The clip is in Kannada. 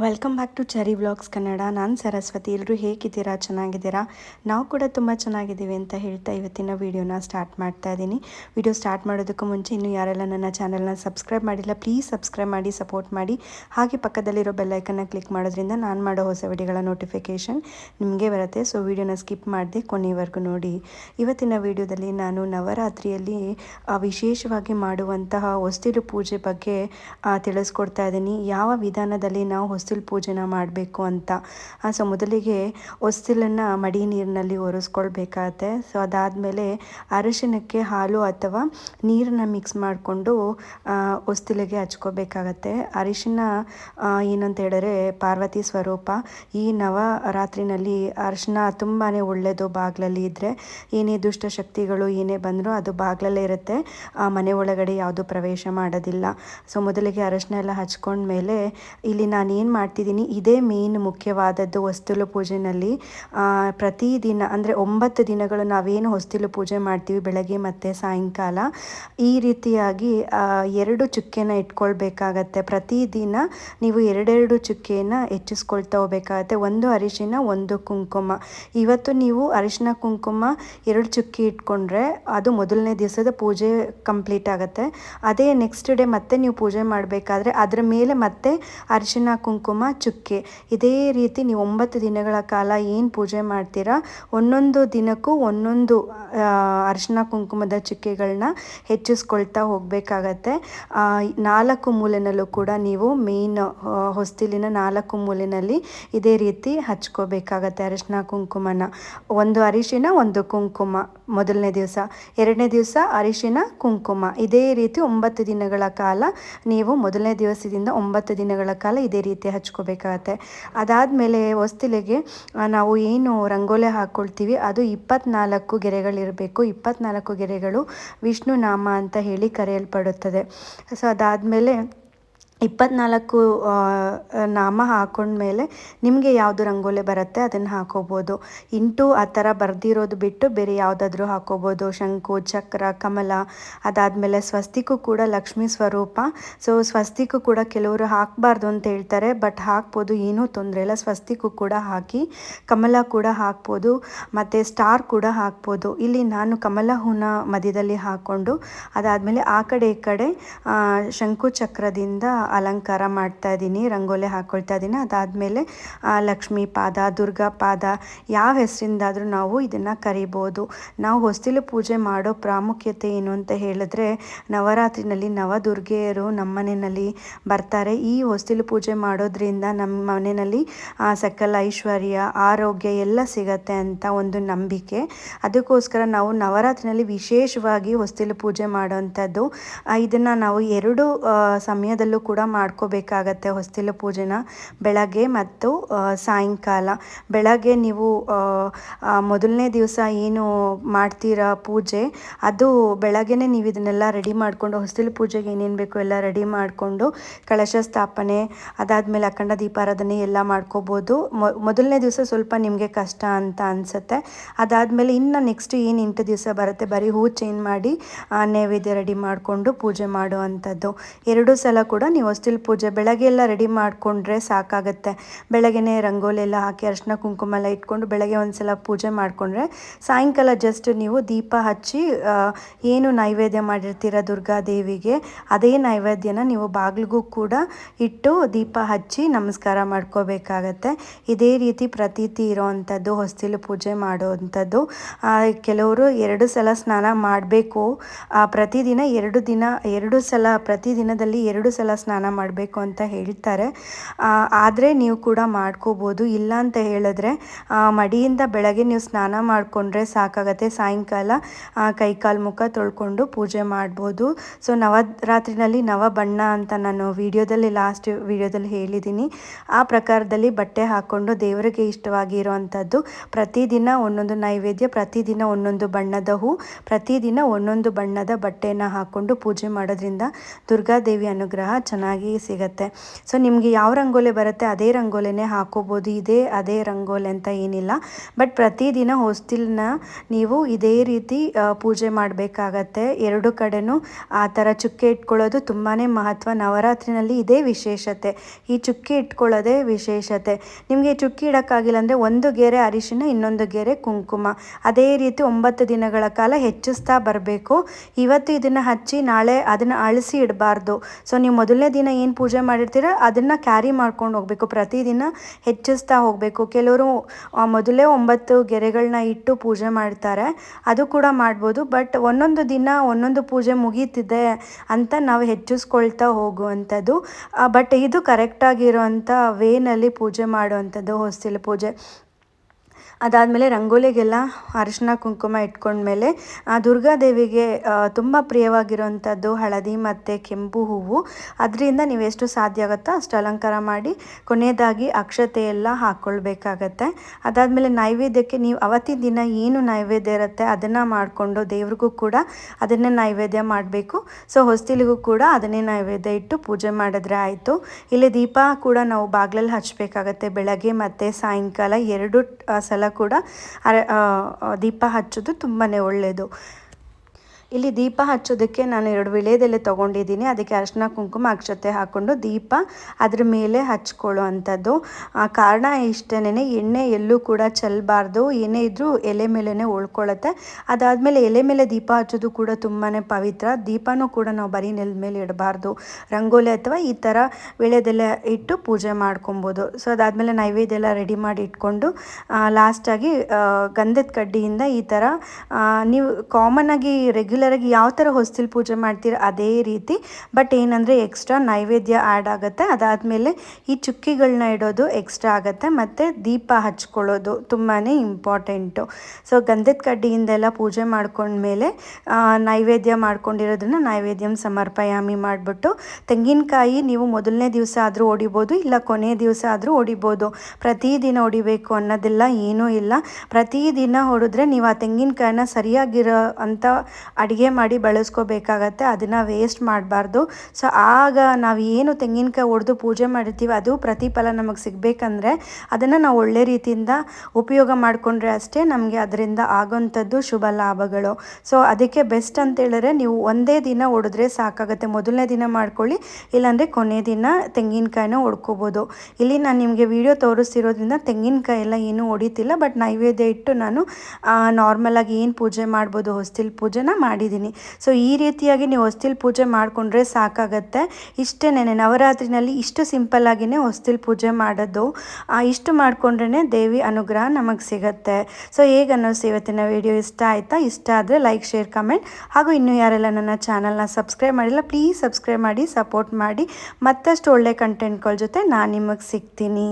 Welcome back to Cherry vlogs Kannada. ನಾನು ಸರಸ್ವತಿ. ಎಲ್ಲರೂ ಹೇಗಿದ್ದೀರಾ? ಚೆನ್ನಾಗಿದ್ದೀರಾ? ನಾವು ಕೂಡ ತುಂಬ ಚೆನ್ನಾಗಿದ್ದೀವಿ ಅಂತ ಹೇಳ್ತಾ ಇವತ್ತಿನ ವೀಡಿಯೋನ ಸ್ಟಾರ್ಟ್ ಮಾಡ್ತಾ ಇದ್ದೀನಿ ವಿಡಿಯೋ ಸ್ಟಾರ್ಟ್ ಮಾಡೋದಕ್ಕೂ ಮುಂಚೆ ಇನ್ನೂ ಯಾರೆಲ್ಲ ನನ್ನ ಚಾನಲ್ನ ಸಬ್ಸ್ಕ್ರೈಬ್ ಮಾಡಿಲ್ಲ ಪ್ಲೀಸ್ ಸಬ್ಸ್ಕ್ರೈಬ್ ಮಾಡಿ ಸಪೋರ್ಟ್ ಮಾಡಿ. ಹಾಗೆ ಪಕ್ಕದಲ್ಲಿರೋ ಬೆಲ್ಲೈಕನ್ನ ಕ್ಲಿಕ್ ಮಾಡೋದ್ರಿಂದ ನಾನು ಮಾಡೋ ಹೊಸ ವಿಡಿಯೋಗಳ ನೋಟಿಫಿಕೇಷನ್ ನಿಮಗೆ ಬರುತ್ತೆ. ಸೊ ವಿಡಿಯೋನ ಸ್ಕಿಪ್ ಮಾಡಿದೆ ಕೊನೆಯವರೆಗೂ ನೋಡಿ. ಇವತ್ತಿನ ವಿಡಿಯೋದಲ್ಲಿ ನಾನು ನವರಾತ್ರಿಯಲ್ಲಿ ವಿಶೇಷವಾಗಿ ಮಾಡುವಂತಹ ಹೊಸ್ತಿಲು ಪೂಜೆ ಬಗ್ಗೆ ತಿಳಿಸ್ಕೊಡ್ತಾ ಇದ್ದೀನಿ ಯಾವ ವಿಧಾನದಲ್ಲಿ ನಾವು ಹೊಸ್ತಿಲು ಪೂಜೆನ ಮಾಡಬೇಕು ಅಂತ. ಸೊ ಮೊದಲಿಗೆ ಹೊಸ್ತಿಲನ್ನು ಮಡಿ ನೀರಿನಲ್ಲಿ ಒರೆಸ್ಕೊಳ್ಬೇಕಾಗತ್ತೆ. ಸೊ ಅದಾದಮೇಲೆ ಅರಿಶಿನಕ್ಕೆ ಹಾಲು ಅಥವಾ ನೀರನ್ನ ಮಿಕ್ಸ್ ಮಾಡಿಕೊಂಡು ಹೊಸ್ತಿಲಿಗೆ ಹಚ್ಕೋಬೇಕಾಗತ್ತೆ. ಅರಿಶಿನ ಏನಂತ ಹೇಳಿದ್ರೆ ಪಾರ್ವತಿ ಸ್ವರೂಪ. ಈ ನವರಾತ್ರಿನಲ್ಲಿ ಅರಿಶಿನ ತುಂಬಾ ಒಳ್ಳೆಯದು ಬಾಗಿಲಲ್ಲಿ ಇದ್ದರೆ ಏನೇ ದುಷ್ಟ ಶಕ್ತಿಗಳು ಏನೇ ಬಂದರೂ ಅದು ಬಾಗಿಲಲ್ಲೇ ಇರುತ್ತೆ. ಮನೆ ಒಳಗಡೆ ಯಾವುದು ಪ್ರವೇಶ ಮಾಡೋದಿಲ್ಲ. ಸೊ ಮೊದಲಿಗೆ ಅರಶಿನ ಎಲ್ಲ ಹಚ್ಕೊಂಡ್ಮೇಲೆ ಇಲ್ಲಿ ನಾನು ಏನು ಮಾಡ್ತಿದ್ದೀನಿ. ಇದೇ ಮೇನ್ ಮುಖ್ಯವಾದದ್ದು ಹೊಸ್ತಿಲು ಪೂಜೆನಲ್ಲಿ. ಆ, ಪ್ರತಿದಿನ ಅಂದರೆ ಒಂಬತ್ತು ದಿನಗಳು ನಾವೇನು ಹೊಸ್ತಿಲು ಪೂಜೆ ಮಾಡ್ತೀವಿ ಬೆಳಗ್ಗೆ ಮತ್ತು ಸಾಯಂಕಾಲ. ಈ ರೀತಿಯಾಗಿ ಎರಡು ಚುಕ್ಕೆನ ಇಟ್ಕೊಳ್ಬೇಕಾಗತ್ತೆ. ಪ್ರತಿದಿನ ನೀವು ಎರಡೆರಡು ಚುಕ್ಕೆಯನ್ನು ಹೆಚ್ಚಿಸ್ಕೊಳ್ತಾ ಹೋಗ್ಬೇಕಾಗತ್ತೆ. ಒಂದು ಅರಿಶಿನ ಒಂದು ಕುಂಕುಮ. ಇವತ್ತು ನೀವು ಅರಿಶಿನ ಕುಂಕುಮ ಎರಡು ಚುಕ್ಕಿ ಇಟ್ಕೊಂಡ್ರೆ ಅದು ಮೊದಲನೇ ದಿವಸದ ಪೂಜೆ ಕಂಪ್ಲೀಟ್ ಆಗುತ್ತೆ. ಅದೇ ನೆಕ್ಸ್ಟ್ ಡೇ ಮತ್ತೆ ನೀವು ಪೂಜೆ ಮಾಡಬೇಕಾದ್ರೆ ಅದರ ಮೇಲೆ ಮತ್ತೆ ಅರಿಶಿನ ಕುಂಕುಮ ಚುಕ್ಕೆ. ಇದೇ ರೀತಿ ನೀವು ಒಂಬತ್ತು ದಿನಗಳ ಕಾಲ ಏನು ಪೂಜೆ ಮಾಡ್ತೀರಾ? ಒಂದೊಂದು ದಿನಕ್ಕೂ ಒಂದೊಂದು ಅರಿಶಿನ ಕುಂಕುಮದ ಚುಕ್ಕೆಗಳನ್ನ ಹೆಚ್ಚಿಸ್ಕೊಳ್ತಾ ಹೋಗಬೇಕಾಗತ್ತೆ. ನಾಲ್ಕು ಮೂಲೆನಲ್ಲೂ ಕೂಡ ನೀವು ಮೇನ್ ಹೊಸ್ತಿಲಿನ ನಾಲ್ಕು ಮೂಲೆಯಲ್ಲಿ ಇದೇ ರೀತಿ ಹಚ್ಕೋಬೇಕಾಗತ್ತೆ ಅರಿಶಿನ ಕುಂಕುಮನ. ಒಂದು ಅರಿಶಿನ ಒಂದು ಕುಂಕುಮ ಮೊದಲನೇ ದಿವಸ. ಎರಡನೇ ದಿವಸ ಅರಿಶಿನ ಕುಂಕುಮ. ಇದೇ ರೀತಿ ಒಂಬತ್ತು ದಿನಗಳ ಕಾಲ ನೀವು ಮೊದಲನೇ ದಿವಸದಿಂದ ಒಂಬತ್ತು ದಿನಗಳ ಕಾಲ ಇದೇ ರೀತಿ ಹಚ್ಕೋಬೇಕಾಗತ್ತೆ. ಅದಾದಮೇಲೆ ಹೊಸ್ತಿಲಿಗೆ ನಾವು ಏನು ರಂಗೋಲೆ ಹಾಕ್ಕೊಳ್ತೀವಿ ಅದು ಇಪ್ಪತ್ನಾಲ್ಕು ಗೆರೆಗಳಿರಬೇಕು. ಇಪ್ಪತ್ನಾಲ್ಕು ಗೆರೆಗಳು ವಿಷ್ಣು ನಾಮ ಅಂತ ಹೇಳಿ ಕರೆಯಲ್ಪಡುತ್ತದೆ. ಸೊ, ಅದಾದಮೇಲೆ ಇಪ್ಪತ್ನಾಲ್ಕು ನಾಮ ಹಾಕೊಂಡ್ಮೇಲೆ ನಿಮಗೆ ಯಾವುದು ರಂಗೋಲಿ ಬರುತ್ತೆ ಅದನ್ನು ಹಾಕೋಬೋದು. ಇಂಟು ಆ ಥರ ಬರೆದಿರೋದು ಬಿಟ್ಟು ಬೇರೆ ಯಾವುದಾದ್ರೂ ಹಾಕೋಬೋದು. ಶಂಕು, ಚಕ್ರ, ಕಮಲ ಅದಾದಮೇಲೆ ಸ್ವಸ್ತಿಕು ಕೂಡ ಲಕ್ಷ್ಮೀ ಸ್ವರೂಪ. ಸೊ, ಸ್ವಸ್ತಿಕು ಕೂಡ ಕೆಲವರು ಹಾಕಬಾರ್ದು ಅಂತ ಹೇಳ್ತಾರೆ, ಬಟ್ ಹಾಕ್ಬೋದು, ಏನೂ ತೊಂದರೆ ಇಲ್ಲ. ಸ್ವಸ್ತಿಕು ಕೂಡ ಹಾಕಿ, ಕಮಲ ಕೂಡ ಹಾಕ್ಬೋದು, ಮತ್ತು ಸ್ಟಾರ್ ಕೂಡ ಹಾಕ್ಬೋದು. ಇಲ್ಲಿ ನಾನು ಕಮಲ ಹೂನ ಮಧ್ಯದಲ್ಲಿ ಹಾಕ್ಕೊಂಡು ಅದಾದಮೇಲೆ ಆ ಕಡೆ ಈ ಕಡೆ ಶಂಕು ಚಕ್ರದಿಂದ ಅಲಂಕಾರ ಮಾಡ್ತಾ ಇದ್ದೀನಿ, ರಂಗೋಲೆ ಹಾಕ್ಕೊಳ್ತಾ ಇದ್ದೀನಿ. ಅದಾದಮೇಲೆ ಲಕ್ಷ್ಮೀ ಪಾದ, ದುರ್ಗಾ ಪಾದ, ಯಾವ ಹೆಸರಿಂದಾದರೂ ನಾವು ಇದನ್ನು ಕರಿಬೋದು. ನಾವು ಹೊಸ್ತಿಲು ಪೂಜೆ ಮಾಡೋ ಪ್ರಾಮುಖ್ಯತೆ ಏನು ಅಂತ ಹೇಳಿದ್ರೆ, ನವರಾತ್ರಿನಲ್ಲಿ ನವದುರ್ಗೆಯರು ನಮ್ಮ ಮನೆಯಲ್ಲಿ ಬರ್ತಾರೆ. ಈ ಹೊಸ್ತಿಲು ಪೂಜೆ ಮಾಡೋದ್ರಿಂದ ನಮ್ಮ ಮನೆಯಲ್ಲಿ ಸಕಲ ಐಶ್ವರ್ಯ, ಆರೋಗ್ಯ ಎಲ್ಲ ಸಿಗತ್ತೆ ಅಂತ ಒಂದು ನಂಬಿಕೆ. ಅದಕ್ಕೋಸ್ಕರ ನಾವು ನವರಾತ್ರಿನಲ್ಲಿ ವಿಶೇಷವಾಗಿ ಹೊಸ್ತಿಲು ಪೂಜೆ ಮಾಡೋವಂಥದ್ದು ಇದನ್ನು ನಾವು ಎರಡು ಸಮಯದಲ್ಲೂ ಕೂಡ ಮಾಡ್ಕೋಬೇಕಾಗತ್ತೆ ಹೊಸ್ತಿಲ ಪೂಜೆನ ಬೆಳಗ್ಗೆ ಮತ್ತು ಸಾಯಂಕಾಲ. ಬೆಳಗ್ಗೆ ನೀವು ಮೊದಲನೇ ದಿವಸ ಏನು ಮಾಡ್ತೀರಾ ಪೂಜೆ? ಅದು ಬೆಳಗ್ಗೆನೇ ನೀವು ಇದನ್ನೆಲ್ಲ ರೆಡಿ ಮಾಡಿಕೊಂಡು ಹೊಸ್ತಿಲ ಪೂಜೆಗೆ ಏನೇನು ಬೇಕು ಎಲ್ಲ ರೆಡಿ ಮಾಡಿಕೊಂಡು ಕಳಶ ಸ್ಥಾಪನೆ, ಅದಾದಮೇಲೆ ಅಖಂಡ ದೀಪಾರಾಧನೆ ಎಲ್ಲ ಮಾಡ್ಕೋಬೋದು. ಮೊದಲನೇ ದಿವಸ ಸ್ವಲ್ಪ ನಿಮಗೆ ಕಷ್ಟ ಅಂತ ಅನಿಸುತ್ತೆ. ಅದಾದಮೇಲೆ ಇನ್ನು ನೆಕ್ಸ್ಟ್ ಏನು ಎಂಟು ದಿವಸ ಬರುತ್ತೆ ಬರೀ ಹೂ ಚೇಂಜ್ ಮಾಡಿ ನೈವೇದ್ಯ ರೆಡಿ ಮಾಡಿಕೊಂಡು ಪೂಜೆ ಮಾಡುವಂಥದ್ದು. ಎರಡು ಸಲ ಕೂಡ ನೀವು ಹೊಸ್ತಿಲು ಪೂಜೆ ಬೆಳಗ್ಗೆ ಎಲ್ಲ ರೆಡಿ ಮಾಡಿಕೊಂಡ್ರೆ ಸಾಕಾಗುತ್ತೆ. ಬೆಳಗ್ಗೆನೇ ರಂಗೋಲಿ ಎಲ್ಲ ಹಾಕಿ ಅರಿಶಿನ ಕುಂಕುಮ ಎಲ್ಲ ಇಟ್ಕೊಂಡು ಬೆಳಗ್ಗೆ ಒಂದು ಸಲ ಪೂಜೆ ಮಾಡಿಕೊಂಡ್ರೆ ಸಾಯಂಕಾಲ ಜಸ್ಟ್ ನೀವು ದೀಪ ಹಚ್ಚಿ ಏನು ನೈವೇದ್ಯ ಮಾಡಿರ್ತೀರ ದುರ್ಗಾದೇವಿಗೆ ಅದೇ ನೈವೇದ್ಯನ ನೀವು ಬಾಗಿಲಿಗೂ ಕೂಡ ಇಟ್ಟು ದೀಪ ಹಚ್ಚಿ ನಮಸ್ಕಾರ ಮಾಡ್ಕೋಬೇಕಾಗತ್ತೆ. ಇದೇ ರೀತಿ ಪ್ರತೀತಿ ಇರೋವಂಥದ್ದು ಹೊಸ್ತಿಲು ಪೂಜೆ ಮಾಡೋವಂಥದ್ದು. ಕೆಲವರು ಎರಡು ಸಲ ಸ್ನಾನ ಮಾಡಬೇಕು. ಪ್ರತಿದಿನ ಎರಡು ದಿನ, ಎರಡು ಸಲ ಪ್ರತಿದಿನದಲ್ಲಿ ಎರಡು ಸಲ ಸ್ನಾನ ಮಾಡಬೇಕು ಅಂತ ಹೇಳ್ತಾರೆ. ಆದರೆ ನೀವು ಕೂಡ ಮಾಡ್ಕೋಬೋದು. ಇಲ್ಲ ಅಂತ ಹೇಳಿದ್ರೆ ಮಡಿಯಿಂದ ಬೆಳಗ್ಗೆ ನೀವು ಸ್ನಾನ ಮಾಡಿಕೊಂಡ್ರೆ ಸಾಕಾಗತ್ತೆ. ಸಾಯಂಕಾಲ ಕೈಕಾಲು ಮುಖ ತೊಳ್ಕೊಂಡು ಪೂಜೆ ಮಾಡ್ಬೋದು. ಸೊ, ನವರಾತ್ರಿನಲ್ಲಿ ನವ ಬಣ್ಣ ಅಂತ ನಾನು ವಿಡಿಯೋದಲ್ಲಿ, ಲಾಸ್ಟ್ ವಿಡಿಯೋದಲ್ಲಿ ಹೇಳಿದ್ದೀನಿ. ಆ ಪ್ರಕಾರದಲ್ಲಿ ಬಟ್ಟೆ ಹಾಕ್ಕೊಂಡು ದೇವರಿಗೆ ಇಷ್ಟವಾಗಿರುವಂಥದ್ದು. ಪ್ರತಿದಿನ ಒಂದೊಂದು ನೈವೇದ್ಯ, ಪ್ರತಿದಿನ ಒಂದೊಂದು ಬಣ್ಣದ ಹೂ, ಪ್ರತಿದಿನ ಒಂದೊಂದು ಬಣ್ಣದ ಬಟ್ಟೆಯನ್ನು ಹಾಕ್ಕೊಂಡು ಪೂಜೆ ಮಾಡೋದ್ರಿಂದ ದುರ್ಗಾದೇವಿ ಅನುಗ್ರಹ ಚೆನ್ನಾಗಿ ಚೆನ್ನಾಗಿ ಸಿಗುತ್ತೆ. ಸೊ ನಿಮಗೆ ಯಾವ ರಂಗೋಲಿ ಬರುತ್ತೆ ಅದೇ ರಂಗೋಲಿನೇ ಹಾಕೋಬೋದು. ಇದೇ, ಅದೇ ರಂಗೋಲಿ ಅಂತ ಏನಿಲ್ಲ. ಬಟ್ ಪ್ರತಿದಿನ ಹೊಸ್ತಿಲನ್ನ ನೀವು ಇದೇ ರೀತಿ ಪೂಜೆ ಮಾಡಬೇಕಾಗತ್ತೆ. ಎರಡು ಕಡೆನೂ ಆ ಥರ ಚುಕ್ಕೆ ಇಟ್ಕೊಳ್ಳೋದು ತುಂಬಾ ಮಹತ್ವ. ನವರಾತ್ರಿನಲ್ಲಿ ಇದೇ ವಿಶೇಷತೆ. ಈ ಚುಕ್ಕಿ ಇಟ್ಕೊಳ್ಳೋದೇ ವಿಶೇಷತೆ. ನಿಮಗೆ ಚುಕ್ಕಿ ಇಡೋಕ್ಕಾಗಿಲ್ಲ ಅಂದರೆ ಒಂದು ಗೆರೆ ಅರಿಶಿನ, ಇನ್ನೊಂದು ಗೆರೆ ಕುಂಕುಮ. ಅದೇ ರೀತಿ ಒಂಬತ್ತು ದಿನಗಳ ಕಾಲ ಹೆಚ್ಚಿಸ್ತಾ ಬರಬೇಕು. ಇವತ್ತು ಇದನ್ನು ಹಚ್ಚಿ ನಾಳೆ ಅದನ್ನು ಅಳಿಸಿ ಇಡಬಾರ್ದು. ಸೊ ನೀವು ಮೊದಲನೇ ದಿನ ಏನು ಪೂಜೆ ಮಾಡಿರ್ತೀರ, ಅದನ್ನು ಕ್ಯಾರಿ ಮಾಡ್ಕೊಂಡು ಹೋಗಬೇಕು. ಪ್ರತಿದಿನ ಹೆಚ್ಚಿಸ್ತಾ ಹೋಗಬೇಕು. ಕೆಲವರು ಮೊದಲೇ ಒಂಬತ್ತು ಗೆರೆಗಳನ್ನ ಇಟ್ಟು ಪೂಜೆ ಮಾಡ್ತಾರೆ. ಅದು ಕೂಡ ಮಾಡ್ಬೋದು. ಬಟ್ ಒಂದೊಂದು ದಿನ ಒಂದೊಂದು ಪೂಜೆ ಮುಗೀತಿದೆ ಅಂತ ನಾವು ಹೆಚ್ಚಿಸ್ಕೊಳ್ತಾ ಹೋಗುವಂಥದ್ದು. ಬಟ್ ಇದು ಕರೆಕ್ಟಾಗಿರೋಂಥ ವೇನಲ್ಲಿ ಪೂಜೆ ಮಾಡುವಂಥದ್ದು ಹೊಸ್ತಿಲ ಪೂಜೆ. ಅದಾದಮೇಲೆ ರಂಗೋಲಿಗೆಲ್ಲ ಅರಿಶಿನ ಕುಂಕುಮ ಇಟ್ಕೊಂಡ್ಮೇಲೆ ದುರ್ಗಾದೇವಿಗೆ ತುಂಬ ಪ್ರಿಯವಾಗಿರುವಂಥದ್ದು ಹಳದಿ ಮತ್ತು ಕೆಂಪು ಹೂವು. ಅದರಿಂದ ನೀವು ಎಷ್ಟು ಸಾಧ್ಯ ಆಗುತ್ತೋ ಅಷ್ಟು ಅಲಂಕಾರ ಮಾಡಿ, ಕೊನೆಯದಾಗಿ ಅಕ್ಷತೆ ಎಲ್ಲ ಹಾಕ್ಕೊಳ್ಬೇಕಾಗತ್ತೆ ಅದಾದಮೇಲೆ ನೈವೇದ್ಯಕ್ಕೆ ನೀವು ಅವತ್ತಿನ ದಿನ ಏನು ನೈವೇದ್ಯ ಇರುತ್ತೆ ಅದನ್ನು ಮಾಡಿಕೊಂಡು ದೇವ್ರಿಗೂ ಕೂಡ ಅದನ್ನೇ ನೈವೇದ್ಯ ಮಾಡಬೇಕು. ಸೊ, ಹೊಸ್ತಿಲಿಗೂ ಕೂಡ ಅದನ್ನೇ ನೈವೇದ್ಯ ಇಟ್ಟು ಪೂಜೆ ಮಾಡಿದ್ರೆ ಆಯಿತು. ಇಲ್ಲಿ ದೀಪ ಕೂಡ ನಾವು ಬಾಗಿಲಲ್ಲಿ ಹಚ್ಚಬೇಕಾಗತ್ತೆ ಬೆಳಗ್ಗೆ ಮತ್ತು ಸಾಯಂಕಾಲ ಎರಡು ಸಲ ಕೂಡ ದೀಪ ಹಚ್ಚೋದು ತುಂಬಾ ಒಳ್ಳೆಯದು ಇಲ್ಲಿ ದೀಪ ಹಚ್ಚೋದಕ್ಕೆ ನಾನು ಎರಡು ವಿಳೆದೆಲೆ ತೊಗೊಂಡಿದ್ದೀನಿ. ಅದಕ್ಕೆ ಅರಿಶಿನ ಕುಂಕುಮ, ಅಕ್ಷತೆ ಹಾಕ್ಕೊಂಡು ದೀಪ ಅದ್ರ ಮೇಲೆ ಹಚ್ಕೊಳ್ಳೋ ಅಂಥದ್ದು. ಕಾರಣ ಇಷ್ಟೇನೆ ಎಣ್ಣೆ ಎಲ್ಲೂ ಕೂಡ ಚೆಲ್ಲಬಾರ್ದು ಏನೇ ಇದ್ದರೂ ಎಲೆ ಮೇಲೇ ಉಳ್ಕೊಳ್ಳುತ್ತೆ. ಅದಾದಮೇಲೆ ಎಲೆ ಮೇಲೆ ದೀಪ ಹಚ್ಚೋದು ಕೂಡ ತುಂಬಾ ಪವಿತ್ರ. ದೀಪನೂ ಕೂಡ ನಾವು ಬರೀ ನೆಲದ ಮೇಲೆ ಇಡಬಾರ್ದು. ರಂಗೋಲಿ ಅಥವಾ ಈ ಥರ ವಿಳೆದೆಲೆ ಇಟ್ಟು ಪೂಜೆ ಮಾಡ್ಕೊಬೋದು. ಸೊ, ಅದಾದಮೇಲೆ ನೈವೇದ್ಯ ಎಲ್ಲ ರೆಡಿ ಮಾಡಿ ಇಟ್ಕೊಂಡು ಲಾಸ್ಟಾಗಿ ಗಂಧದ ಕಡ್ಡಿಯಿಂದ ಈ ಥರ ನೀವು ಕಾಮನ್ ಆಗಿ ಕಾಮನಾಗಿ ರೆಗ್ಯುಲರಾಗಿ ಯಾವ ಥರ ಹೊಸ್ತಿಲ್ ಪೂಜೆ ಮಾಡ್ತೀರ ಅದೇ ರೀತಿ. ಬಟ್ ಏನಂದರೆ ಎಕ್ಸ್ಟ್ರಾ ನೈವೇದ್ಯ ಆ್ಯಡ್ ಆಗುತ್ತೆ. ಅದಾದಮೇಲೆ ಈ ಚುಕ್ಕಿಗಳನ್ನ ಇಡೋದು ಎಕ್ಸ್ಟ್ರಾ ಆಗುತ್ತೆ. ಮತ್ತು ದೀಪ ಹಚ್ಕೊಳ್ಳೋದು ತುಂಬಾ ಇಂಪಾರ್ಟೆಂಟು ಸೊ ಗಂಧದ ಕಡ್ಡಿಯಿಂದೆಲ್ಲ ಪೂಜೆ ಮಾಡ್ಕೊಂಡ್ಮೇಲೆ ನೈವೇದ್ಯ ಮಾಡ್ಕೊಂಡಿರೋದನ್ನ ನೈವೇದ್ಯಂ ಸಮರ್ಪಯಾಮಿ ಮಾಡಿಬಿಟ್ಟು, ತೆಂಗಿನಕಾಯಿ ನೀವು ಮೊದಲನೇ ದಿವಸ ಆದರೂ ಹೊಡಿಬೋದು ಇಲ್ಲ ಕೊನೆ ದಿವಸ ಆದರೂ ಹೊಡಿಬೋದು ಪ್ರತಿದಿನ ಹೊಡಿಬೇಕು ಅನ್ನೋದೆಲ್ಲ ಏನೂ ಇಲ್ಲ. ಪ್ರತಿದಿನ ಹೊಡೆದ್ರೆ ನೀವು ಆ ತೆಂಗಿನಕಾಯಿನ ಸರಿಯಾಗಿರೋ ಅಂಥ ಅಡುಗೆ ಮಾಡಿ ಬಳಸ್ಕೋಬೇಕಾಗತ್ತೆ, ಅದನ್ನು ವೇಸ್ಟ್ ಮಾಡಬಾರ್ದು. ಸೊ ಆಗ ನಾವು ಏನು ತೆಂಗಿನಕಾಯಿ ಒಡೆದು ಪೂಜೆ ಮಾಡಿರ್ತೀವಿ ಅದು ಪ್ರತಿಫಲ ನಮಗೆ ಸಿಗಬೇಕಂದ್ರೆ ಅದನ್ನು ನಾವು ಒಳ್ಳೆ ರೀತಿಯಿಂದ ಉಪಯೋಗ ಮಾಡಿಕೊಂಡ್ರೆ ಅಷ್ಟೇ ನಮಗೆ ಅದರಿಂದ ಆಗೋಂಥದ್ದು ಶುಭ ಲಾಭಗಳು. ಸೊ ಅದಕ್ಕೆ ಬೆಸ್ಟ್ ಅಂತ ಹೇಳಿದ್ರೆ ನೀವು ಒಂದೇ ದಿನ ಹೊಡೆದ್ರೆ ಸಾಕಾಗುತ್ತೆ. ಮೊದಲನೇ ದಿನ ಮಾಡ್ಕೊಳ್ಳಿ, ಇಲ್ಲಾಂದರೆ ಕೊನೆ ದಿನ ತೆಂಗಿನಕಾಯಿನ ಹೊಡ್ಕೋಬೋದು ಇಲ್ಲಿ ನಾನು ನಿಮಗೆ ವಿಡಿಯೋ ತೋರಿಸ್ತಿರೋದ್ರಿಂದ ತೆಂಗಿನಕಾಯಿ ಎಲ್ಲ ಏನೂ ಹೊಡಿತಿಲ್ಲ ಬಟ್ ನೈವೇದ್ಯ ಇಟ್ಟು ನಾನು ನಾರ್ಮಲಾಗಿ ಏನು ಪೂಜೆ ಮಾಡ್ಬೋದು ಹೊಸ್ತಿಲ್ ಪೂಜೆನ ಮಾಡಿದ್ದೀನಿ. ಸೊ ಈ ರೀತಿಯಾಗಿ ನೀವು ಹೊಸ್ತಿಲ್ ಪೂಜೆ ಮಾಡಿಕೊಂಡ್ರೆ ಸಾಕಾಗತ್ತೆ. ಇಷ್ಟೇನೆ ನವರಾತ್ರಿನಲ್ಲಿ ಇಷ್ಟು ಸಿಂಪಲ್ಲಾಗಿಯೇ ಹೊಸ್ತಿಲ್ ಪೂಜೆ ಮಾಡೋದು. ಇಷ್ಟು ಮಾಡಿಕೊಂಡ್ರೆ ದೇವಿ ಅನುಗ್ರಹ ನಮಗೆ ಸಿಗತ್ತೆ. ಸೊ ಹೇಗೆ ಅನ್ನೋಸಿ ಇವತ್ತಿನ ವಿಡಿಯೋ ಇಷ್ಟ ಆಯಿತಾ? ಇಷ್ಟ ಆದರೆ ಲೈಕ್, ಶೇರ್, ಕಮೆಂಟ್. ಹಾಗೂ ಇನ್ನೂ ಯಾರೆಲ್ಲ ನನ್ನ ಚಾನಲ್ನ ಸಬ್ಸ್ಕ್ರೈಬ್ ಮಾಡಿಲ್ಲ, ಪ್ಲೀಸ್ ಸಬ್ಸ್ಕ್ರೈಬ್ ಮಾಡಿ, ಸಪೋರ್ಟ್ ಮಾಡಿ. ಮತ್ತಷ್ಟು ಒಳ್ಳೆ ಕಂಟೆಂಟ್ಗಳ ಜೊತೆ ನಾನು ನಿಮಗೆ ಸಿಗ್ತೀನಿ.